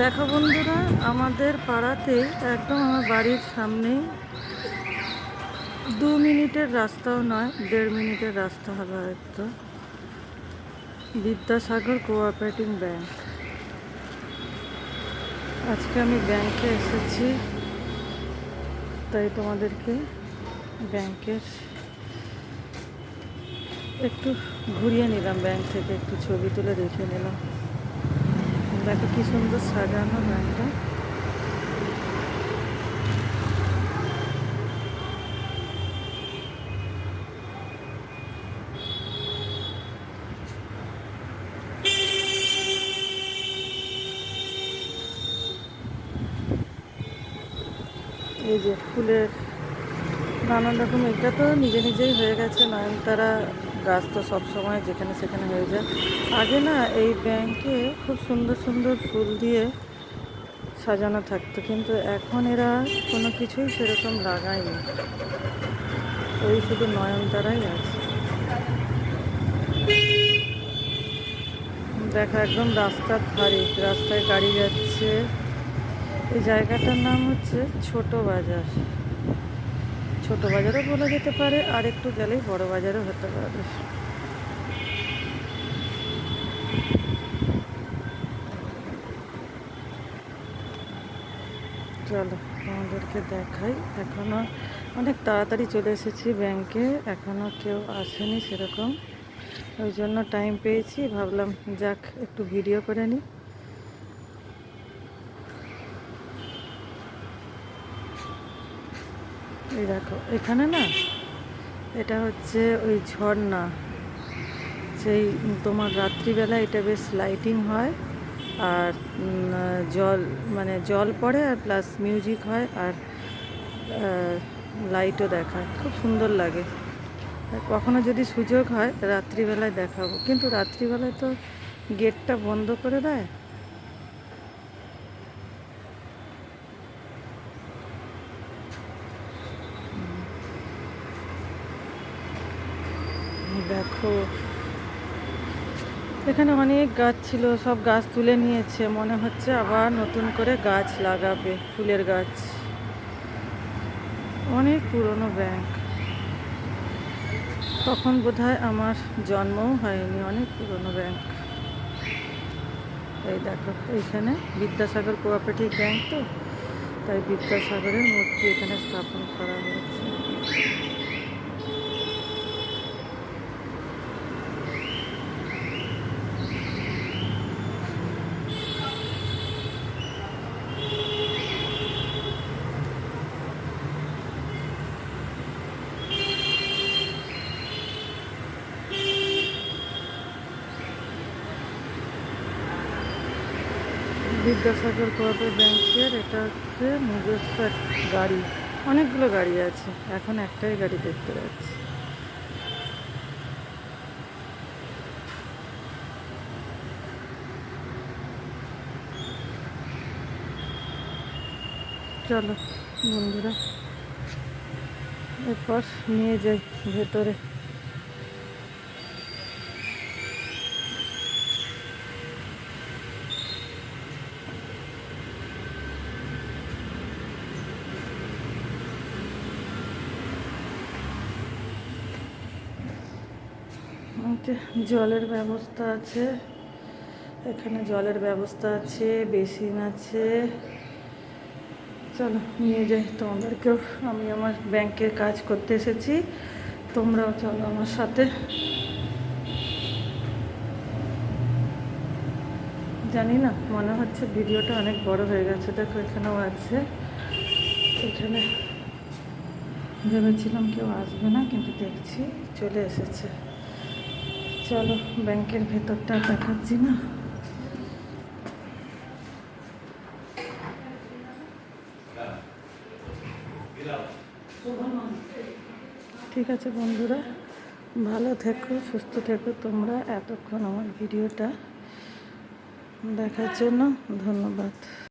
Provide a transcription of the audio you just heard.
দেখো বন্ধুরা, আমাদের পাড়াতে একদম আমার বাড়ির সামনে দু মিনিটের রাস্তাও নয়, দেড় মিনিটের রাস্তা হবে হয়তো। Vidyasagar cooperative bank. আজকে আমি ব্যাংকে এসেছি, তাই তোমাদেরকে ব্যাংকের একটু ঘুরিয়ে নিলাম, ব্যাংক থেকে একটু ছবি তুলে দেখে নিলাম। দেখো কি সুন্দর সাজানো ব্যাংকটা এই যে ফুলের নানান রকম, এটা তো নিজে নিজেই হয়ে গেছে, নয়নতারা গাছ তো সবসময় যেখানে সেখানে হয়ে যায়। আগে না এই ব্যাংকে খুব সুন্দর সুন্দর ফুল দিয়ে সাজানো থাকতো, কিন্তু এখন এরা কোনো কিছুই সেরকম লাগায়নি। ওই শুধু নয়নতারাই আছে। দেখা একদম রাস্তার ধারে, রাস্তায় গাড়ি যাচ্ছে। এই জায়গাটার নাম হচ্ছে ছোট বাজার। ছোট বাজারও বলা যেতে পারে, আর একটু গেলেই বড় বাজারও হতে পারে। চলো আমাদেরকে দেখাই। এখনও অনেক তাড়াতাড়ি চলে এসেছি ব্যাংকে এখনও কেউ আসেনি সেরকম। ওই জন্য টাইম পেয়েছি, ভাবলাম যাক, একটু ভিডিও করে নিই। এই দেখো, এখানে না, এটা হচ্ছে ওই ঝর্ণা। সেই তোমার রাত্রিবেলা এটা বেশ লাইটিং হয় আর জল মানে জল পড়ে আর প্লাস মিউজিক হয় আর লাইটও দেখায়। খুব সুন্দর লাগে। কখনো যদি সুযোগ হয়, রাত্রিবেলায় দেখাবো। কিন্তু রাত্রিবেলায় তো গেটটা বন্ধ করে দেয়। দেখো। এখানে অনেক গাছ ছিল, সব গাছ তুলে নিয়েছে। মনে হচ্ছে আবার নতুন করে গাছ লাগাবে, ফুলের গাছ। অনেক পুরনো ব্যাংক তখন বোধহয় আমার জন্মও হয়নি, অনেক পুরনো ব্যাংক এই দেখো, এইখানে বিদ্যাসাগর কোঅপারেটিভ ব্যাংক তো? তাই বিদ্যাসাগরের মূর্তি এখানে স্থাপন করা হয়েছে। বিদ্যাসাগর কোঅপারেটিভ ব্যাংকের, এটা হচ্ছে নিজস্ব গাড়ি। অনেকগুলো গাড়ি আছে, এখন একটাই গাড়ি দেখতে পাচ্ছি। চলো, বন্ধুরা, এরপর নিয়ে যাই ভেতরে। জলের ব্যবস্থা আছে। এখানে জলের ব্যবস্থা আছে, বেসিন আছে। চলো, নিয়ে যাই তোমাদেরকেও। আমি আমার ব্যাংকের কাজ করতে এসেছি। তোমরাও চলো আমার সাথে। জানি না, মনে হচ্ছে ভিডিওটা অনেক বড় হয়ে গেছে। দেখো, এখানেও আছে। এখানে ভেবেছিলাম কেউ আসবে না, কিন্তু দেখছি, চলে এসেছে। চলো, ব্যাংকের ভেতরটা দেখাচ্ছি না। ঠিক আছে বন্ধুরা, ভালো থেকো, সুস্থ থেকো, তোমরা এতক্ষণ আমার ভিডিওটা দেখার জন্য ধন্যবাদ।